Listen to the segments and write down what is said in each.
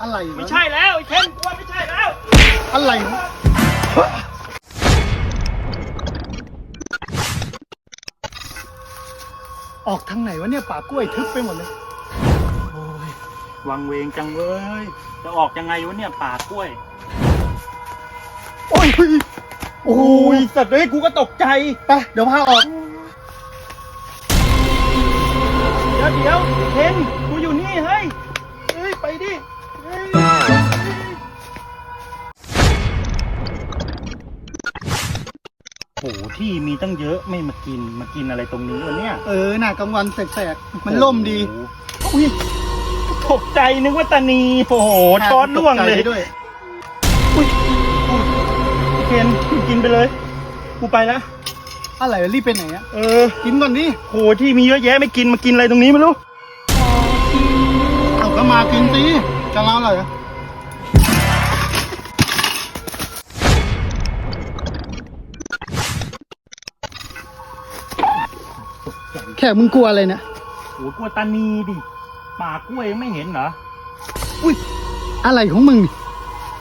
อะไรวะไม่ใช่แล้วไอ้เคนกูว่าไม่ใช่แล้ว อะไรวะออกทางไหนวะเนี่ยป่ากล้วยทึบไปหมดเลย โอ้ยวังเวงจังเว้ย จะออกยังไงวะเนี่ยป่ากล้วย โอ้ยโอ้โอ้โหยสัตว์เอ้ยกูก็ตกใจไปเดี๋ยวพาออก เดี๋ยวเดี๋ยวเคนกูอยู่นี่เฮ้ยเฮ้ยไปดิเฮ้ย โอ้โหที่มีตั้งเยอะไม่มากินมากินอะไรตรงนี้วะเนี่ยเออน่ะกลางวันแสกๆมันล่มดี โอ้โหอุ้ยตกใจนึกว่าตานีโอ้โหช้อนล่วงเลยตกใจด้วยอุ้ยอุ้ยเคนกินไปเลย กูไปแล้วอะไรวะรีบไปไหนอะเออกินก่อนดิโหที่มีเยอะแยะไม่กินมากินอะไรตรงนี้ไม่รู้ เอาก็มากินสิ จะเล่าอะไรอะแขกมึงกลัวอะไรเนี่ยโหกลัวตานีดิ ป่ากล้วยยังไม่เห็นเหรอ อุ้ยอะไรของมึงนี่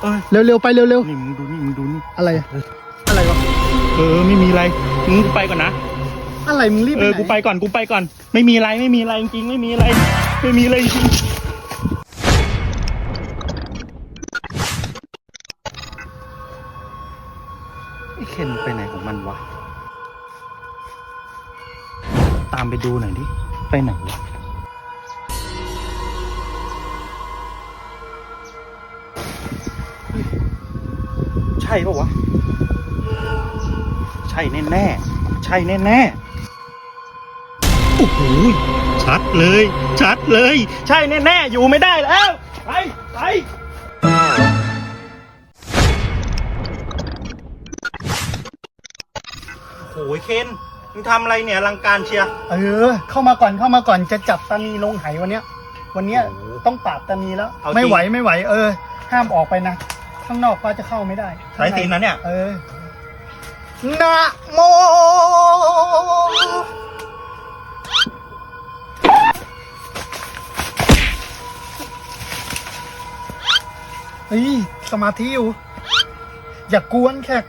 เออ เร็วๆไปเร็วนี่มึงดูนี่มึงดูนี่ ๆอะไรอะอะไรวะเออไม่มีอะไรมึงกูไปก่อนนะ อะไรมึงรีบเอไปอไหนกูไปก่อน กูไปก่อน ไม่มีอะไร ไม่มีอะไรจริงๆ ไม่มีอะไร ไม่มีอะไรจริง ไอ้เคนไปไหนของมันวะ ตามไปดูหน่อยดิ ไปไหนวะใช่ปะวะ ใช่แน่แน่ๆใช่แน่แน่ๆโอ้โหชัดเลย ชัดเลย ใช่แน่แน่ๆอยู่ไม่ได้แล้ว ไป ไป โอ้โหเคนมึงทำอะไรเนี่ยอลังการเชียร์ เออ เข้ามาก่อนเข้ามาก่อนจะจับตานีลงไหวันเนี้ย วันเนี้ยโอ้โหต้องปราบตานีแล้ว เอาจริง ไม่ไหวไม่ไหว เออ ห้ามออกไปนะ ข้างนอกป้าจะเข้าไม่ได้สายตีนนะเนี่ย เออนะโมเฮ้ยสมาธิอยู่ อย่ากวนแขก